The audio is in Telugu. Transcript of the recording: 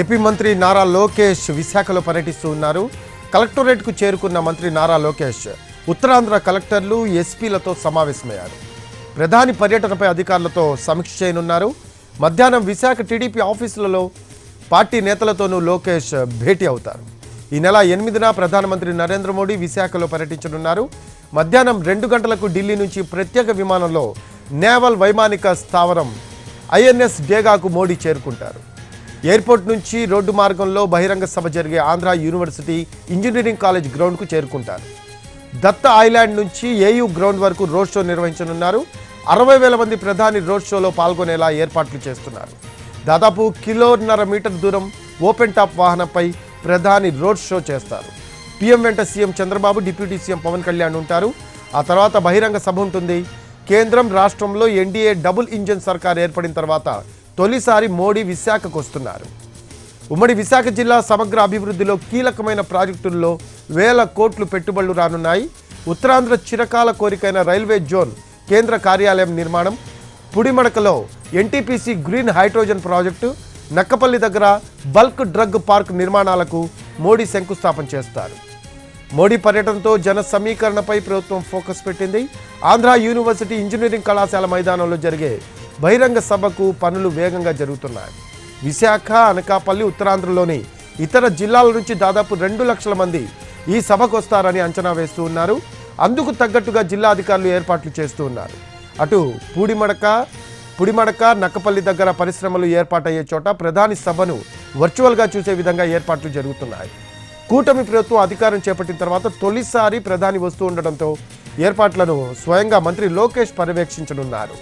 ఏపీ మంత్రి నారా లోకేష్ విశాఖలో పర్యటిస్తూ ఉన్నారు. కలెక్టరేట్కు చేరుకున్న మంత్రి నారా లోకేష్ ఉత్తరాంధ్ర కలెక్టర్లు ఎస్పీలతో సమావేశమయ్యారు. ప్రధాని పర్యటనపై అధికారులతో సమీక్ష చేయనున్నారు. మధ్యాహ్నం విశాఖ టీడీపీ ఆఫీసులలో పార్టీ నేతలతోనూ లోకేష్ భేటీ అవుతారు. ఈ నెల ఎనిమిదిన ప్రధానమంత్రి నరేంద్ర మోడీ విశాఖలో పర్యటించనున్నారు. మధ్యాహ్నం రెండు గంటలకు ఢిల్లీ నుంచి ప్రత్యేక విమానంలో నేవల్ వైమానిక స్థావరం ఐఎన్ఎస్ డేగాకు మోడీ చేరుకుంటారు. ఎయిర్పోర్ట్ నుంచి రోడ్డు మార్గంలో బహిరంగ సభ జరిగే ఆంధ్ర యూనివర్సిటీ ఇంజనీరింగ్ కాలేజ్ గ్రౌండ్కు చేరుకుంటారు. దత్త ఐలాండ్ నుంచి ఏయూ గ్రౌండ్ వరకు రోడ్ షో నిర్వహించనున్నారు. అరవై వేల మంది ప్రధాని రోడ్ షోలో పాల్గొనేలా ఏర్పాట్లు చేస్తున్నారు. దాదాపు కిలోన్నర మీటర్ దూరం ఓపెన్ టాప్ వాహనంపై ప్రధాని రోడ్ షో చేస్తారు. పీఎం వెంట CM Chandrababu deputy CM Pawan Kalyan ఉంటారు. ఆ తర్వాత బహిరంగ సభ ఉంటుంది. కేంద్రం రాష్ట్రంలో ఎన్డీఏ డబుల్ ఇంజన్ సర్కార్ ఏర్పడిన తర్వాత తొలిసారి మోడీ విశాఖకు వస్తున్నారు. ఉమ్మడి విశాఖ జిల్లా సమగ్ర అభివృద్ధిలో కీలకమైన ప్రాజెక్టుల్లో వేల కోట్లు పెట్టుబడులు రానున్నాయి. ఉత్తరాంధ్ర చిరకాల కోరికైన రైల్వే జోన్ కేంద్ర కార్యాలయం నిర్మాణం పుడిమడకలో NTPC green hydrogen project Nakkapalli దగ్గర బల్క్ డ్రగ్ పార్క్ నిర్మాణాలకు మోడీ శంకుస్థాపన చేస్తారు. మోడీ పర్యటనతో జన సమీకరణపై ప్రభుత్వం ఫోకస్ పెట్టింది. ఆంధ్ర యూనివర్సిటీ ఇంజనీరింగ్ కళాశాల మైదానంలో జరిగే బహిరంగ సభకు పనులు వేగంగా జరుగుతున్నాయి. విశాఖ అనకాపల్లి ఉత్తరాంధ్రలోని ఇతర జిల్లాల నుంచి దాదాపు రెండు లక్షల మంది ఈ సభకు వస్తారని అంచనా వేస్తూ ఉన్నారు. అందుకు తగ్గట్టుగా జిల్లా అధికారులు ఏర్పాట్లు చేస్తూ ఉన్నారు. అటు పూడిమడక పుడిమడక నక్కపల్లి దగ్గర పరిశ్రమలు ఏర్పాటయ్యే చోట ప్రధాని సభను వర్చువల్గా చూసే విధంగా ఏర్పాట్లు జరుగుతున్నాయి. కూటమి ప్రభుత్వం అధికారం చేపట్టిన తర్వాత తొలిసారి ప్రధాని వస్తూ ఉండడంతో ఏర్పాట్లను స్వయంగా మంత్రి లోకేష్ పర్యవేక్షించనున్నారు.